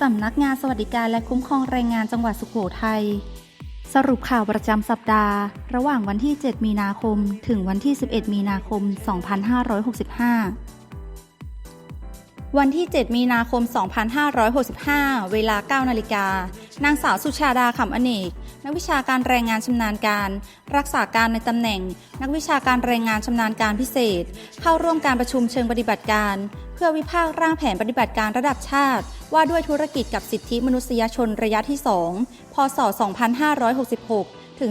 สำนักงานสวัสดิการและคุ้มครองแรงงานจังหวัดสุโขทัยสรุปข่าวประจำสัปดาห์ ระหว่างวันที่ 7 มีนาคม ถึงวันที่ 11 มีนาคม 2565 วันที่ 7 มีนาคม 2565 เวลา 9 นาฬิกา นางสาวสุชาดาขำอเนก นักวิชาการแรงงานชำนาญการ รักษาการในตำแหน่ง นักวิชาการแรงงานชำนาญการพิเศษ เข้าร่วมการประชุมเชิงปฏิบัติการ พื่อวิพากษ์ร่างแผนปฏิบัติการระดับชาติ ว่าด้วยธุรกิจกับสิทธิมนุษยชนระยะที่ 2 พศ 2566 ถึง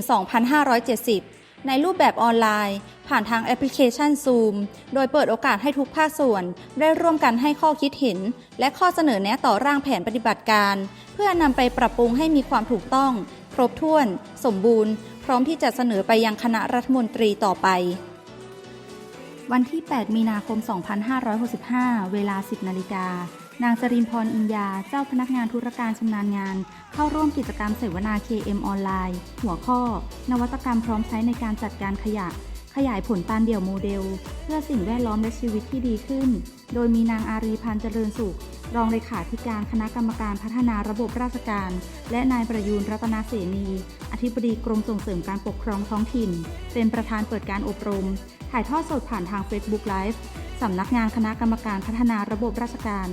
2570 ในรูปแบบออนไลน์ ผ่านทางแอปพลิเคชัน Zoom โดยเปิดโอกาสให้ทุกภาคส่วน ได้ร่วมกันให้ข้อคิดเห็น และข้อเสนอแนะต่อร่างแผนปฏิบัติการ เพื่อนำไปปรับปรุงให้มีความถูกต้อง ครบถ้วน สมบูรณ์ พร้อมที่จะเสนอไปยังคณะรัฐมนตรีต่อไป วันที่ 8 มีนาคม 2565 เวลา 10 นาฬิกา นางจรินพรอินยา เจ้าพนักงานธุรการชำนาญงาน เข้าร่วมกิจกรรมเสวนา KM ออนไลน์ หัวข้อ นวัตกรรมพร้อมใช้ในการจัดการขยะ ขยายผลปานเดี่ยวโมเดล เพื่อสิ่งแวดล้อมและชีวิตที่ดีขึ้น โดยมีนางอารีพันธ์เจริญสุข รองเลขาธิการคณะกรรมการพัฒนาระบบราชการ และนายประยูนรัตนเสนี อธิบดีกรมส่งเสริมการปกครองท้องถิ่น เป็นประธานเปิดการอบรม ถ่ายทอดสดผ่านทาง Facebook Live สำนักงานคณะกรรมการพัฒนาระบบราชการ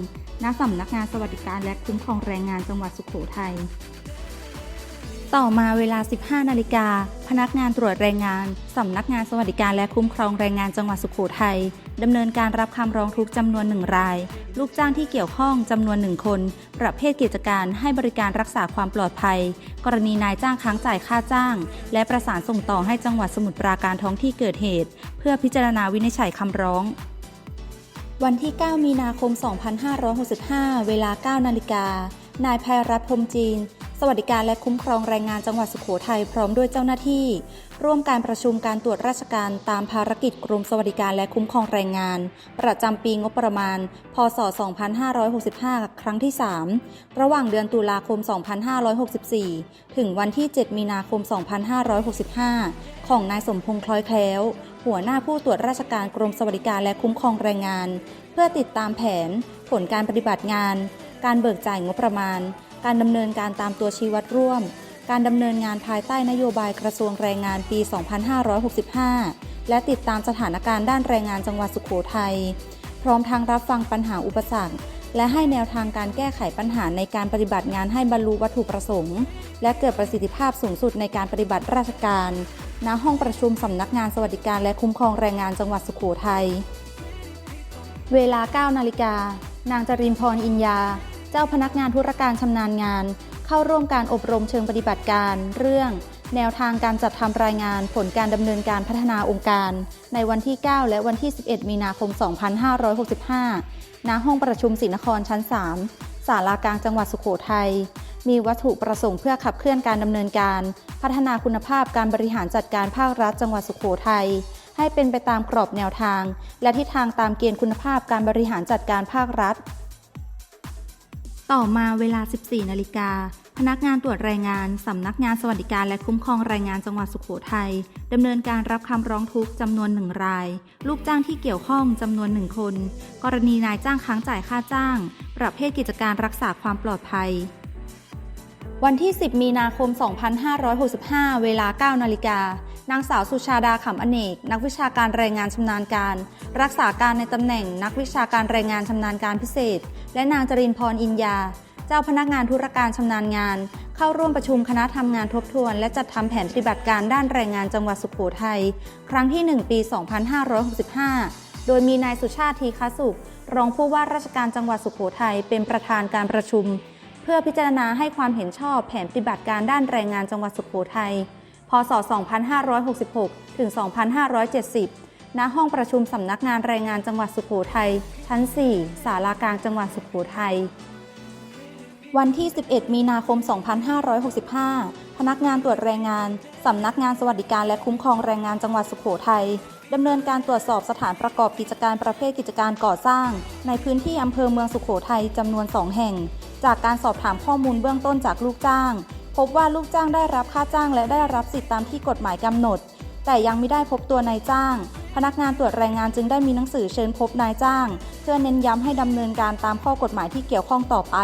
ณ สำนักงานสวัสดิการและคุ้มครองแรงงานจังหวัดสุโขทัย ต่อมาเวลา 15 นาฬิกา พนักงานตรวจแรงงาน สำนักงานสวัสดิการและคุ้มครองแรงงานจังหวัดสุโขทัยดำเนินการรับคำร้องทุกข์จำนวนหนึ่งราย ลูกจ้างที่เกี่ยวข้องจำนวนหนึ่งคน ประเภทกิจการให้บริการรักษาความปลอดภัย กรณีนายจ้างค้างจ่ายค่าจ้าง และประสานส่งต่อให้จังหวัดสมุทรปราการท้องที่เกิดเหตุ เพื่อพิจารณาวินิจฉัยคำร้องวันที่ 9 มีนาคม 2565 เวลา 9 นาฬิกา นายภัยรัตนพรมจีน สวัสดิการและคุ้มครองแรงงานจังหวัดสุโขทัยพร้อมด้วยเจ้าหน้าที่ ร่วมการประชุมการตรวจราชการตามภารกิจกรมสวัสดิการและคุ้มครองแรงงาน ประจำปีงบประมาณ พศ 2565 ครั้งที่ 3 ระหว่างเดือนตุลาคม 2564 ถึงวันที่ 7 มีนาคม 2565 ของนายสมพงษ์คล้อยแคล้ว หัวหน้าผู้ตรวจราชการกรมสวัสดิการและคุ้มครองแรงงาน เพื่อติดตามแผน ผลการปฏิบัติงาน การเบิกจ่ายงบประมาณ การดำเนินการตามตัวชี้วัดร่วม การดำเนินงานภายใต้นโยบายกระทรวงแรงงานปี 2565 และติดตามสถานการณ์ด้านแรงงานจังหวัดสุโขทัย พร้อมทั้งรับฟังปัญหาอุปสรรค และให้แนวทางการแก้ไขปัญหาในการปฏิบัติงานให้บรรลุวัตถุประสงค์ และเกิดประสิทธิภาพสูงสุดในการปฏิบัติราชการ ณ ห้องประชุมสำนักงานสวัสดิการและคุ้มครองแรงงานจังหวัดสุโขทัย เวลา 9 นาฬิกานางจรินพรอินยา จ้าพนักงานธุรการชำนาญงาน เข้าร่วมการอบรมเชิงปฏิบัติการ เรื่อง แนวทางการจัดทำรายงานผลการดำเนินการพัฒนาองค์การ ในวันที่ 9 และวันที่ 11 มีนาคม 2565 ณ ห้องประชุมศรีนครชั้น 3 ศาลากลางจังหวัดสุโขทัยมีวัตถุประสงค์เพื่อขับเคลื่อนการดำเนินการ พัฒนาคุณภาพการบริหารจัดการภาครัฐจังหวัดสุโขทัยให้เป็นไปตามกรอบแนวทาง และทิศทางตามเกณฑ์คุณภาพการบริหารจัดการภาครัฐ ต่อมาเวลา 14 นาฬิกา พนักงานตรวจแรงงาน สำนักงานสวัสดิการและคุ้มครองแรงงานจังหวัดสุโขทัยดำเนินการรับคำร้องทุกข์จำนวนหนึ่งราย ลูกจ้างที่เกี่ยวข้องจำนวนหนึ่งคน กรณีนายจ้างค้างจ่ายค่าจ้าง ประเภทกิจการรักษาความปลอดภัย วันที่ 10 มีนาคม 2565 เวลา 9 นาฬิกา นางสาวสุชาดาขำอเนก นักวิชาการแรงงานชำนาญการ รักษาการในตำแหน่ง นักวิชาการแรงงานชำนาญการพิเศษ และนางจรินพรอินยา เจ้าพนักงานธุรการชำนาญงาน เข้าร่วมประชุมคณะทำงานทบทวน และจัดทำแผนปฏิบัติการด้านแรงงานจังหวัดสุโขทัยครั้งที่ 1 ปี 2565 โดยมีนายสุชาติทีคสุข รองผู้ว่าราชการจังหวัดสุโขทัยเป็นประธานการประชุม เพื่อพิจารณาให้ความเห็นชอบแผนปฏิบัติการด้านแรงงานจังหวัดสุโขทัย พศ 2566 ถึง 2570 ณ ห้องประชุมสำนักงานแรงงานจังหวัดสุโขทัย ชั้น 4 ศาลากลางจังหวัดสุโขทัย วันที่ 11 มีนาคม 2565 พนักงานตรวจแรงงาน สำนักงานสวัสดิการและคุ้มครองแรงงานจังหวัดสุโขทัยดำเนินการตรวจสอบสถานประกอบกิจการประเภทกิจการก่อสร้าง ในพื้นที่อำเภอเมืองสุโขทัยจำนวน 2 แห่ง จากการสอบถามข้อมูลเบื้องต้นจากลูกจ้าง พบว่าลูกจ้างได้รับค่าจ้างและได้รับสิทธิตามที่กฎหมายกำหนด แต่ยังไม่ได้พบตัวนายจ้าง พนักงานตรวจแรงงานจึงได้มีหนังสือเชิญพบนายจ้าง เพื่อเน้นย้ำให้ดำเนินการตามข้อกฎหมายที่เกี่ยวข้องต่อไป